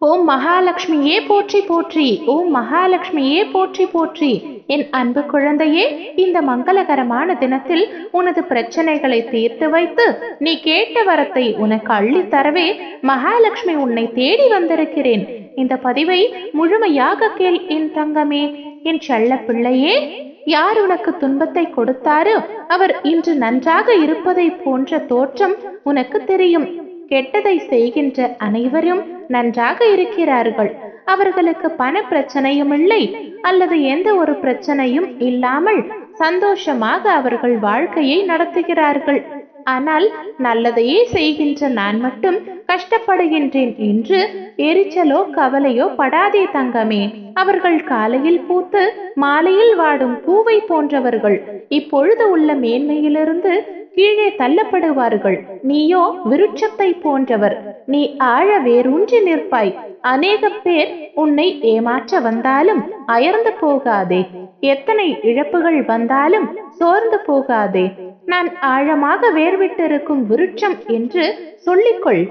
ஓம் மகாலட்சுமியே போற்றி போற்றி. ஓம் மகாலட்சுமியே போற்றி போற்றி. என் அன்பு குழந்தையே இந்த மங்களகரமான தினத்தில் உனது பிரச்சனைகளை தீர்த்து வைத்து நீ கேட்ட வரத்தை உனக்கு அள்ளித் தரவே மகாலட்சுமி உன்னை தேடி வந்திருக்கிறேன். இந்த பதிவை முழுமையாக கேள் என் தங்கமே. என் செல்ல பிள்ளையே யார் உனக்கு துன்பத்தை கொடுத்தாரோ அவர் இன்று நன்றாக இருப்பதை போன்ற தோற்றம் உனக்கு தெரியும். கெட்டதை செய்கின்ற அனைவரும் நன்றாக இருக்கிறார்கள். அவர்களுக்கு பண பிரச்சனையும் இல்லை அல்லது எந்த ஒரு பிரச்சனையும் இல்லாமல் சந்தோஷமாக அவர்கள் வாழ்க்கையை நடத்துகிறார்கள். ஆனால் நல்லதையே செய்கின்ற நான் மட்டும் கஷ்டப்படுகின்றேன் என்று எரிச்சலோ கவலையோ படாதே தங்கமே. அவர்கள் காலையில் பூத்து மாலையில் வாடும் பூவை போன்றவர்கள் இப்பொழுது உள்ள மேன்மையிலிருந்து கீழே தள்ளப்படுவார்கள். நீயோ விருட்சத்தை போன்றவர். நீ ஆழ வேரூன்றி நிற்பாய். அநேக பேர் உன்னை ஏமாற்ற வந்தாலும் அயர்ந்து போகாதே. எத்தனை இழப்புகள் வந்தாலும் சோர்ந்து போகாதே. நான் ஆழமாக வேர்விட்டிருக்கும் விருட்சம் என்று சொல்லிக்கொள்.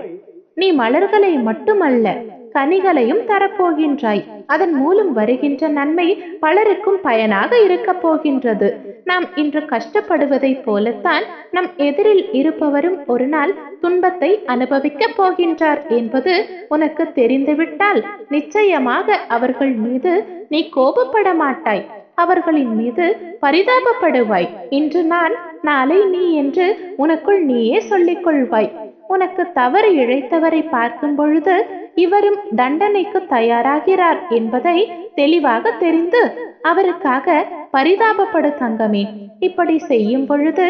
நீ மலர்களை மட்டுமல்ல. கனிகளையும் தரப்போகின்றாய். அதன் மூலம் வருகின்ற நன்மை பலருக்கும் பயனாக இருக்க போகின்றது. நாம் இன்று கஷ்டப்படுவதைப் போலத்தான் நம் எதிரில் இருப்பவரும் ஒரு நாள் துன்பத்தை அனுபவிக்க போகின்றார் என்பது உனக்கு தெரிந்துவிட்டால் நிச்சயமாக அவர்கள் மீது நீ கோபப்பட மாட்டாய். அவர்களின் மீது பரிதாபப்படுவாய். இன்று நான் நாளை நீ என்று உனக்குள் நீயே சொல்லிக் கொள்வாய். உனக்கு தவறு இழைத்தவரை பார்க்கும் பொழுது இவரும் தண்டனைக்கு தயாராகிறார் என்பதை தெளிவாக தெரிந்து அவருக்காக பரிதாபப்படு தங்கமே. இப்படி செய்யும் பொழுது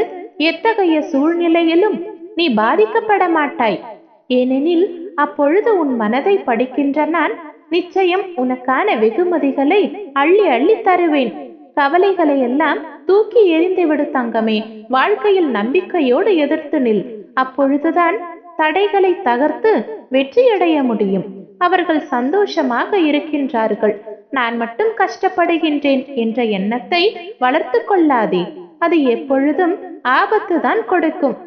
எத்தகைய சூழ்நிலையிலும் நீ பாதிக்கப்பட மாட்டாய். ஏனெனில் அப்பொழுது உன் மனதை படிக்கின்ற நான் நிச்சயம் உனக்கான வெகுமதிகளை அள்ளி அள்ளி தருவேன். கவலைகளை எல்லாம் தூக்கி எறிந்து விடு தங்கமே. வாழ்க்கையில் நம்பிக்கையோடு எதிர்த்து நில். அப்பொழுதுதான் தடைகளை தகர்த்து வெற்றியடைய முடியும். அவர்கள் சந்தோஷமாக இருக்கின்றார்கள். நான் மட்டும் கஷ்டப்படுகின்றேன் என்ற எண்ணத்தை வளர்த்து கொள்ளாதே. அது எப்பொழுதும் ஆபத்து தான் கொடுக்கும்.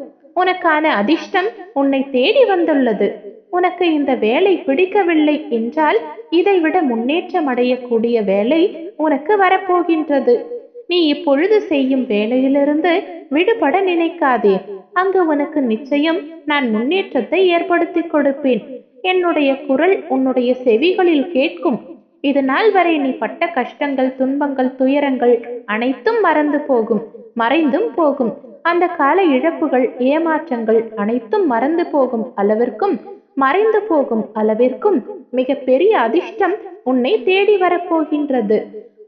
உனக்கான அதிர்ஷ்டம் உன்னை தேடி வந்துள்ளது. உனக்கு இந்த வேலை பிடிக்கவில்லை என்றால் இதைவிட முன்னேற்றம் அடையக்கூடிய வேலை உனக்கு வரப்போகின்றது. நீ இப்பொழுது செய்யும் வேலையிலிருந்து விடுபட நினைக்காதே. அங்கு உனக்கு நிச்சயம் நான் முன்னேற்றத்தை ஏற்படுத்தி கொடுப்பேன். என்னுடைய குரல் உன்னுடைய செவிகளில் கேட்கும். இது நாள் வரை நீ பட்ட கஷ்டங்கள் துன்பங்கள் துயரங்கள் அனைத்தும் மறந்து போகும் மறைந்தும் போகும். அந்த கால இழப்புகள் ஏமாற்றங்கள் அனைத்தும் மறந்து போகும் அளவிற்கும் மறைந்து போகும் அளவிற்கும் மிக பெரிய அதிர்ஷ்டம் உன்னை தேடி வரப்போகின்றது.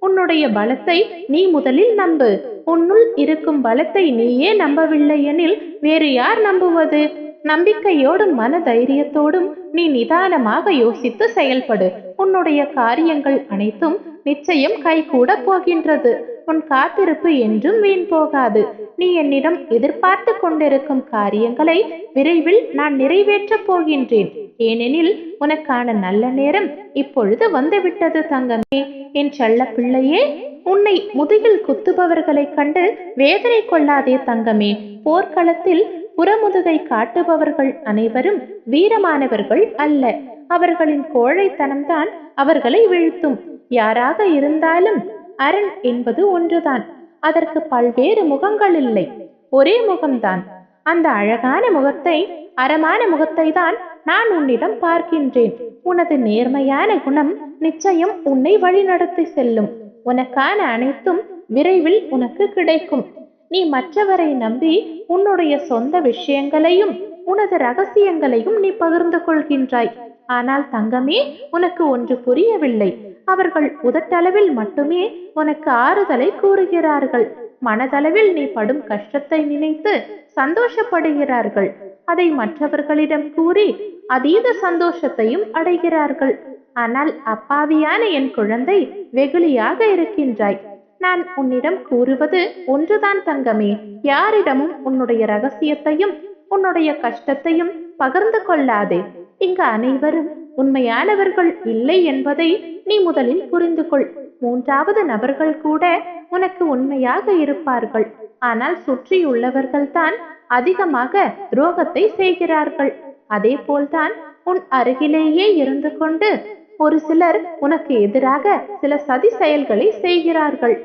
உன்னுடைய பலத்தை நீ முதலில் நம்பு. உன்னுள் இருக்கும் பலத்தை நீயே நம்பவில்லை எனில் வேறு யார் நம்புவது? நம்பிக்கையோடும் மன தைரியத்தோடும் நீ நிதானமாக யோசித்து செயல்படு. உன்னுடைய காரியங்கள் அனைத்தும் நிச்சயம் கைகூட போகின்றது. உன் காத்திருப்பு என்றும் வீண் போகாது. நீ என்னிடம் எதிர்பார்த்து கொண்டிருக்கும் காரியங்களை விரைவில் நான் நிறைவேற்றப் போகின்றேன். ஏனெனில் உனக்கான நல்ல நேரம் இப்பொழுது வந்துவிட்டது தங்கமே. என் செல்ல பிள்ளையே உன்னை முதுகில் குத்துபவர்களைக் கண்டு வேதனை கொள்ளாதே தங்கமே. போர்க்களத்தில் புறமுதுகை காட்டுபவர்கள் அனைவரும் வீரமானவர்கள் அல்ல. அவர்களின் கோழைத்தனம்தான் அவர்களை வீழ்த்தும். யாராக இருந்தாலும் அரண் என்பது ஒன்றுதான். அதற்கு பல்வேறு முகங்கள் இல்லை. ஒரே முகம்தான். அந்த அழகான முகத்தை அறமான முகத்தை தான் நான் உன்னிடம் பார்க்கின்றேன். உனது நேர்மையான குணம் நிச்சயம் உன்னை வழிநடத்தி செல்லும். உனக்கான அனைத்தும் விரைவில் உனக்கு கிடைக்கும். நீ மற்றவரை நம்பி உன்னுடைய சொந்த விஷயங்களையும் உனது ரகசியங்களையும் நீ பகிர்ந்து கொள்கின்றாய். ஆனால் தங்கமே உனக்கு ஒன்று புரியவில்லை. அவர்கள் உதட்டளவில் மட்டுமே உனக்கு ஆறுதலை கூறுகிறார்கள். மனதளவில் நீ படும் கஷ்டத்தை நினைத்து சந்தோஷப்படுகிறார்கள். அதை மற்றவர்களிடம் கூறி அதீத சந்தோஷத்தையும் அடைகிறார்கள். ஆனால் அப்பாவியான என் குழந்தை வெகுளியாக இருக்கின்றாய். நான் உன்னிடம் கூறுவது ஒன்றுதான் தங்கமே. யாரிடமும் உன்னுடைய ரகசியத்தையும் உன்னுடைய கஷ்டத்தையும் பகிர்ந்து கொள்ளாதே. இங்கு அனைவரும் உண்மையானவர்கள் இல்லை என்பதை நீ முதலில் புரிந்து கொள் மூன்றாவது நபர்கள் கூட உனக்கு உண்மையாக இருப்பார்கள். ஆனால் சுற்றியுள்ளவர்கள் தான் அதிகமாக துரோகத்தை செய்கிறார்கள். அதே போல்தான் உன் அருகிலேயே இருந்து கொண்டு ஒரு சிலர் உனக்கு எதிராக சில சதி செயல்களை செய்கிறார்கள்.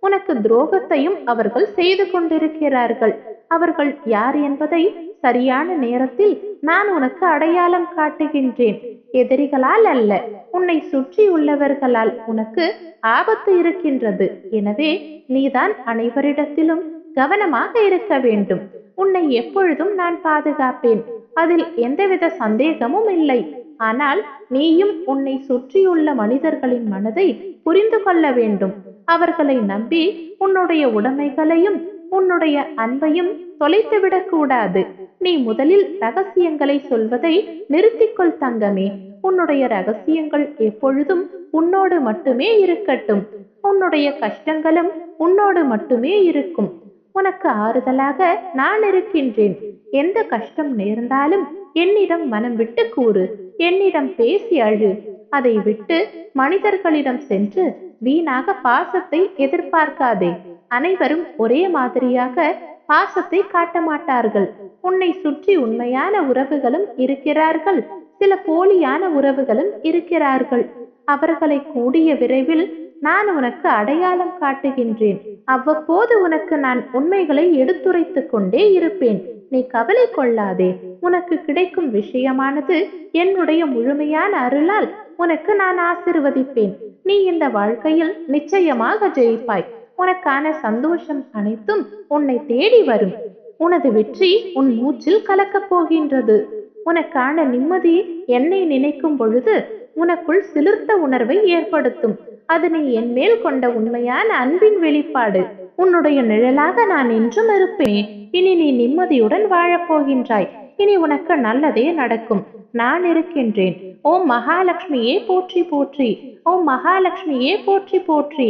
உனக்கு துரோகத்தையும் அவர்கள் செய்து கொண்டிருக்கிறார்கள். அவர்கள் யார் என்பதை சரியான நேரத்தில் நான் உனக்கு அடையாளம் காட்டுகின்றேன். எதிரிகளால் அல்ல உன்னை சுற்றி உள்ளவர்களால் உனக்கு ஆபத்து இருக்கின்றது. எனவே நீதான் அனைவரிடத்திலும் கவனமாக இருக்க வேண்டும். உன்னை எப்பொழுதும் நான் பாதுகாப்பேன். அதில் எந்தவித சந்தேகமும் இல்லை. ஆனால் நீயும் உன்னை சுற்றியுள்ள மனிதர்களின் மனதை புரிந்து கொள்ள வேண்டும். அவர்களை நம்பி உன்னுடைய உடைமைகளையும் உன்னுடைய அன்பையும் தொலைத்துவிடக் கூடாது நீ முதலில் ரகசியங்களை சொல்வதை நிறுத்திக்கொள் தங்கமே. உன்னுடைய ரகசியங்கள் எப்பொழுதும் உன்னோடு மட்டுமே இருக்கட்டும். உன்னுடைய கஷ்டங்களும் உன்னோடு மட்டுமே இருக்கும். உனக்கு ஆறுதலாக நான் இருக்கின்றேன். எந்த கஷ்டம் நேர்ந்தாலும் என்னிடம் மனம் விட்டு கூறு. என்னிடம் பேசி அழு. அதை விட்டு மனிதர்களிடம் சென்று வீணாக பாசத்தை எதிர்பார்க்காதே. அனைவரும் ஒரே மாதிரியாக பாசத்தை காட்ட மாட்டார்கள் உன்னை சுற்றி உண்மையான உறவுகளும் இருக்கிறார்கள். சில போலியான உறவுகளும் இருக்கிறார்கள். அவர்களை கூடிய விரைவில் நான் உனக்கு அடையாளம் காட்டுகின்றேன். அவ்வப்போது உனக்கு நான் உண்மைகளை எடுத்துரைத்துக் கொண்டே இருப்பேன். நீ கவலை கொள்ளாதே. உனக்கு கிடைக்கும் விஷயமானது என்னுடைய முழுமையான அருளால் உனக்கு நான் ஆசிர்வதிப்பேன். நீ இந்த வாழ்க்கையில் நிச்சயமாக ஜெயிப்பாய். உனக்கான சந்தோஷம் அனைத்தும் உன்னை தேடி வரும். உனது வெற்றி உன் மூச்சில் கலக்கப் போகின்றது. உனக்கான நிம்மதி என்னை நினைக்கும் பொழுது உனக்குள் சிலிர்த்த உணர்வை ஏற்படுத்தும். அது நீ என் மேல் கொண்ட உண்மையான அன்பின் வெளிப்பாடு. உன்னுடைய நிழலாக நான் என்றும் இருப்பேன். இனி நீ நிம்மதியுடன் வாழப் போகின்றாய். இனி உனக்கு நல்லதே நடக்கும். நான் இருக்கின்றேன். ஓம் மகாலட்சுமியே போற்றி போற்றி. ஓம் மகாலட்சுமியே போற்றி போற்றி.